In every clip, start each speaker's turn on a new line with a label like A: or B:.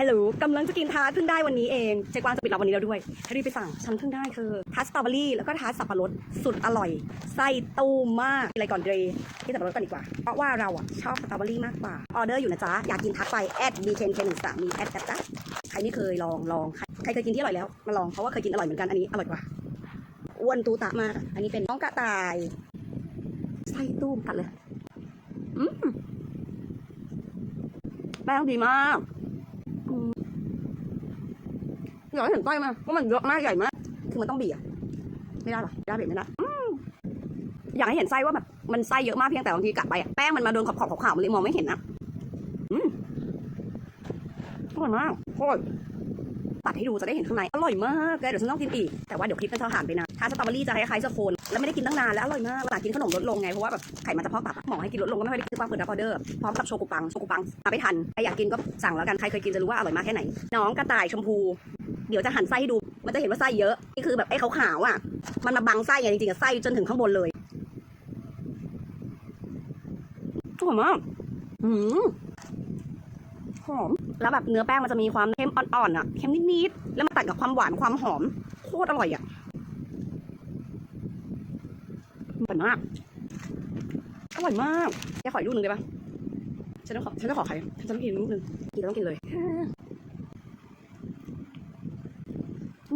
A: ฮัลโหลกำลังจะกินทาร์ตเพิ่งได้วันนี้เองเจ๊กวางจะปิดรับวันนี้แล้วด้วยรีบไปสั่งฉันเพิ่งได้เธอทาร์ตสตรอเบอรี่แล้วก็ทาร์ตสับปะรดสุดอร่อยไส้ตู้มมากอะไรก่อนเดรที่สับปะรดก่อนดีกว่า เพราะว่าเราอะชอบสตรอเบอรี่มากกว่าออเดอร์อยู่นะจ๊ะอยากกินทักไปแอด b k n k 1 3มีแอดแอดจ๊ะใครไม่เคยลองลองใครใครเคยกินที่อร่อยแล้วมาลองเพราะว่าเคยกินอร่อยเหมือนกันอันนี้อร่อยกว่าอ้วนตูตะมากอันนี้เป็นน้องกระต่ายไส้ตู้มกัดเลย อืมแป้งดีมาก อยากให้เห็นไส้มากว่ามันเยอะมากใหญ่มากคือมันต้องบีบอะไม่ได้หรอไม่ได้บีบไม่ได้อยากให้เห็นไส้ว่าแบบมันไส้เยอะมากเพียงแต่บางทีกัดไปอะแป้งมันมาโดนขอบขอบๆขาวๆมันเลยมองไม่เห็นนะอืมอร่อยมากโคตรตัดให้ดูจะได้เห็นข้างในอร่อยมากแกเดี๋ยวฉันต้องกินอีก แต่ว่าเดี๋ยวคลิปมันจะผ่านไปนะถ้าสตรอเบอรี่จะคล้ายๆสโคนแล้วไม่ได้กินตั้งนานแล้วอร่อยมากเวลากินขนมลดลงไงเพราะว่าแบบไขมันจะพอกตับหมอให้กินลดลงก็ไม่ค่อยได้คือความเปิดรับออเดอร์พร้อมกับโชกุปังโชกุปังมาไม่ทันใครอยากกินก็สั่งแล้วกันใครเคยกินจะรู้ว่าอร่อยมากแค่ไหนน้องกระต่ายชมพู เดี๋ยวจะหั่นไส้ให้ดู มันจะเห็นว่าไส้เยอะ นี่คือแบบไอ้ขาวๆอะ มันมาบังไส้ไงจริงๆไส้จนถึงข้างบนเลยหอมมากอืมหอม แล้วแบบเนื้อแป้งมันจะมีความเค็มอ่อนๆอะ เค็มนิดๆ แล้วมาตัดกับความหวานความหอม โคตรอร่อยอะอร่อยมาก อร่อยมากแกขออีกลูกหนึ่งได้ปะฉันต้องขอ ฉันจะขอใครฉันต้องกินลูกหนึ่งกินต้องกินเลย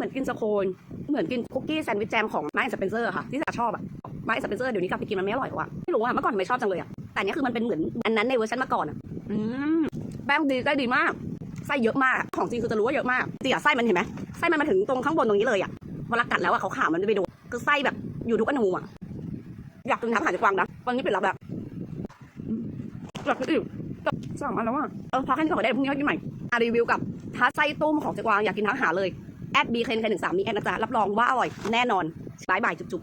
A: เหมือนกินสโคนเหมือนกินคุกกี้แซนด์วิชแจมของไม้สเปนเซอร์ค่ะที่จ๋าชอบอะไม้สเปนเซอร์เดี๋ยวนี้กลับไปกินมันไม่อร่อยวอะไม่รู้อะเมื่อก่อนไม่ชอบจังเลยอะแต่เนี้ยคือมันเป็นเหมือนอันนั้นในเวอร์ชันมื่อก่อนอะอืมแป้งดีได้ดีมากไส้เยอะมากของจริงคือจะรู้ว่าเยอะมากจริงอะไส้มันเห็นไหมไส้มันมาถึงตรงข้างบนตรงนี้เลยอะเวลากัดแล้วอะเขาวๆมันจะไปโดนคือไส้แบบอยู่ทุกอนูอะอยากกินทับหางจากวางนะตอนนี้เปิดรับแบบอยากกินอีกสั่งมาแล้วอะเออพอแค่นี้ก่อนก็ได้เดี๋ยวพรุ่งนี้กินใหม่รีวิวกับทัสไส้ตุ้มของจากวางอยากกินทักหาเลย แอดบีเคนหนึ่งสามมีแอดนะจ๊ะรับรองว่าอร่อยแน่นอนบายบายจุ๊บ